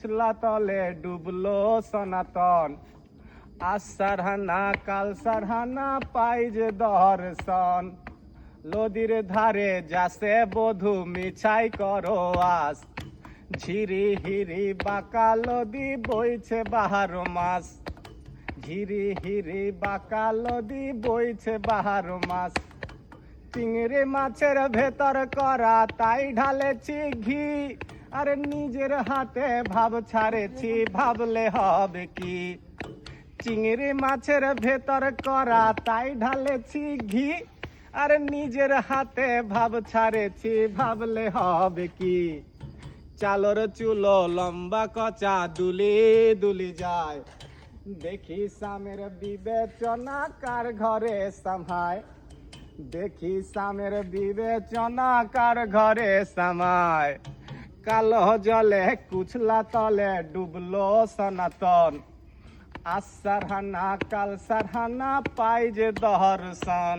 তলে ডুবলো সনাতন। আজ সারহানা, কাল সারহানা পাই যে দর্শন। নদীর ধারে যাসে বধু, মিছাই করো আস। ঝিরি হিরি বাঁকা নদী বইছে বাহারো মাস ঝিরি হিরি বাঁকা নদী বইছে বাহারো মাস চিংড়ি মাছের ভেতর করা, তাই ঢালেছি ঘি। আরে নিজের হাতে ভাব ছাড়েছি, ভাবলে হবে কি? চিংড়ি মাছের ভেতর করা, তাই ঢালেছি ঘি। আরে নিজের হাতে ভাব ছাড়েছি, ভাবলে হবে কি? চালর চুলো লম্বা, কচা, দুলি দুলি যায়। দেখি সামের বিবেচনা কার ঘরে সামায় দেখি সামের বিবেচনা কার ঘরে সামায়। কালো জলে কুছলা তলে ডুবলো সনাতন। আসার হানা কাল সারহানা, পাই যে দর্শন